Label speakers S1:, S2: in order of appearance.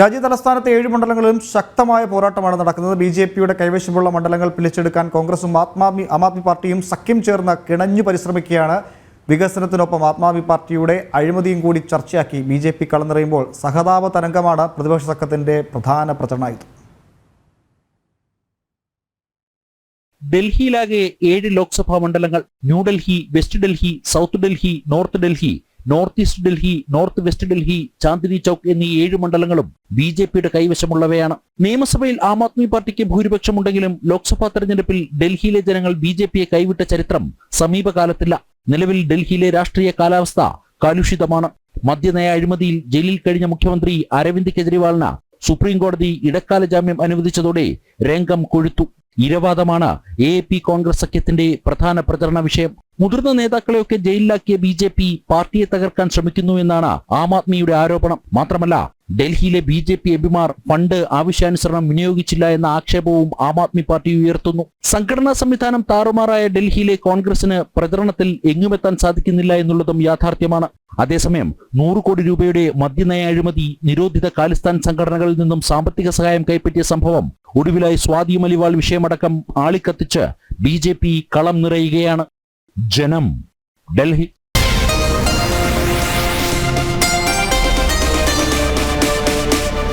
S1: രാജ്യ തലസ്ഥാനത്തെ ഏഴ് മണ്ഡലങ്ങളിലും ശക്തമായ പോരാട്ടമാണ് നടക്കുന്നത്. ബി ജെ പിയുടെ കൈവശമുള്ള മണ്ഡലങ്ങൾ പിടിച്ചെടുക്കാൻ കോൺഗ്രസും ആത്മാമി ആം ആദ്മി പാർട്ടിയും സഖ്യം ചേർന്ന് കിണഞ്ഞു പരിശ്രമിക്കുകയാണ്. വികസനത്തിനൊപ്പം ആത്മാമി പാർട്ടിയുടെ അഴിമതിയും കൂടി ചർച്ചയാക്കി ബി ജെ പി കളന്നിറയുമ്പോൾ സഹതാപ തരംഗമാണ് പ്രതിപക്ഷ സംഘത്തിന്റെ പ്രധാന പ്രചരണായുധം
S2: ഡൽഹിയിലാകെ ഏഴ് ലോക്സഭാ മണ്ഡലങ്ങൾ. New Delhi west Delhi south Delhi north Delhi north east Delhi north west Delhi Chandni Chowk എന്നീ ഏഴ് മണ്ഡലങ്ങളും ബി ജെ പിയുടെ കൈവശമുള്ളവയാണ്. നിയമസഭയിൽ ആം ആദ്മി പാർട്ടിക്ക് ഭൂരിപക്ഷമുണ്ടെങ്കിലും ലോക്സഭാ തെരഞ്ഞെടുപ്പിൽ ഡൽഹിയിലെ ജനങ്ങൾ ബി ജെ പിയെ കൈവിട്ട ചരിത്രം സമീപകാലത്തില്ല. നിലവിൽ ഡൽഹിയിലെ രാഷ്ട്രീയ കാലാവസ്ഥ കാലുഷിതമാണ്. മദ്യനയ അഴിമതിയിൽ ജയിലിൽ കഴിഞ്ഞ മുഖ്യമന്ത്രി അരവിന്ദ് കെജ്രിവാളിന് സുപ്രീം കോടതി ഇടക്കാല ജാമ്യം അനുവദിച്ചതോടെ രംഗം കൊഴുത്തു. ഇരവാദമാണ് എ പി കോൺഗ്രസ് സഖ്യത്തിന്റെ പ്രധാന പ്രചരണ വിഷയം. മുതിർന്ന നേതാക്കളെയൊക്കെ ജയിലിലാക്കിയ ബി ജെ പി പാർട്ടിയെ തകർക്കാൻ ശ്രമിക്കുന്നു എന്നാണ് ആം ആദ്മിയുടെ ആരോപണം. മാത്രമല്ല ഡൽഹിയിലെ ബി ജെ പി എംപിമാർ ഫണ്ട് ആവശ്യാനുസരണം വിനിയോഗിച്ചില്ല എന്ന ആക്ഷേപവും ആം ആദ്മി പാർട്ടി ഉയർത്തുന്നു. സംഘടനാ സംവിധാനം താറുമാറായ ഡൽഹിയിലെ കോൺഗ്രസിന് പ്രചരണത്തിൽ എങ്ങുമെത്താൻ സാധിക്കുന്നില്ല എന്നുള്ളതും യാഥാർത്ഥ്യമാണ്. അതേസമയം നൂറ് കോടി രൂപയുടെ മദ്യനയ അഴിമതി നിരോധിത ഖാലിസ്ഥാൻ സംഘടനകളിൽ നിന്നും സാമ്പത്തിക സഹായം കൈപ്പറ്റിയ സംഭവം ഒടുവിലായി സ്വാതി മലിവാൾ വിഷയമടക്കം ആളിക്കത്തിച്ച് ബി കളം നിറയുകയാണ്. ജനം ഡൽഹി